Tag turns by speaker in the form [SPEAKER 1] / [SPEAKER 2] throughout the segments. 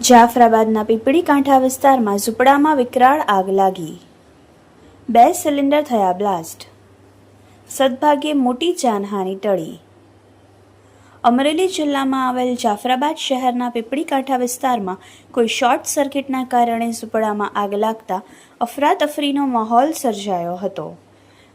[SPEAKER 1] જાફરાબાદના પીપળી કાંઠા વિસ્તારમાં ઝૂંપડામાં વિકરાળ આગ લાગી. બે સિલિન્ડર થયા બ્લાસ્ટ. સદભાગ્યે મોટી જાનહાનિ ટળી. અમરેલી જિલ્લામાં આવેલ જાફરાબાદ શહેરના પીપળી કાંઠા વિસ્તારમાં કોઈ શોર્ટ સર્કિટના કારણે ઝૂંપડામાં આગ લાગતા અફરાતફરીનો માહોલ સર્જાયો હતો.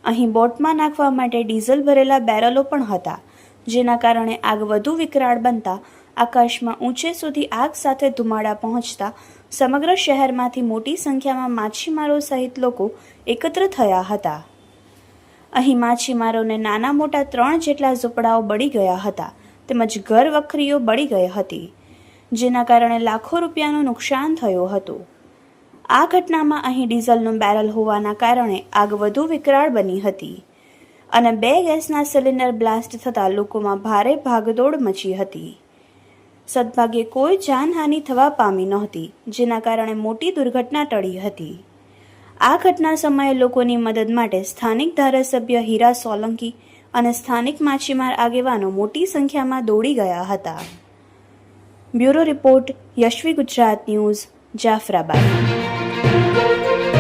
[SPEAKER 1] અહીં બોટમાં નાખવા માટે ડીઝલ ભરેલા બેરલો પણ હતા, જેના કારણે આગ વધુ વિકરાળ બનતા આકાશમાં ઊંચે સુધી આગ સાથે ધુમાડા પહોંચતા સમગ્ર શહેરમાંથી મોટી સંખ્યામાં માછીમારો સહિત લોકો એકત્ર થયા હતા. અહીં માછીમારોને નાના મોટા ત્રણ જેટલા ઝૂંપડાઓ બળી ગયા હતા, તેમજ ઘર વખરીઓ બળી ગઈ હતી, જેના કારણે લાખો રૂપિયાનું નુકસાન થયું હતું. આ ઘટનામાં અહીં ડીઝલનું બેરલ હોવાના કારણે આગ વધુ વિકરાળ બની હતી અને બે ગેસના સિલિન્ડર બ્લાસ્ટ થતાં લોકોમાં ભારે ભાગદોડ મચી હતી. સદભાગ્યે કોઈ જાનહાનિ થવા પામી નહોતી, જેના કારણે મોટી દુર્ઘટના ટળી હતી. આ ઘટના સમયે લોકોની મદદ માટે સ્થાનિક ધારાસભ્ય હીરા સોલંકી અને સ્થાનિક માછીમાર આગેવાનો મોટી સંખ્યામાં દોડી ગયા હતા. Bureau report Yashvi Gujarat news, Jafrabad. Thank you.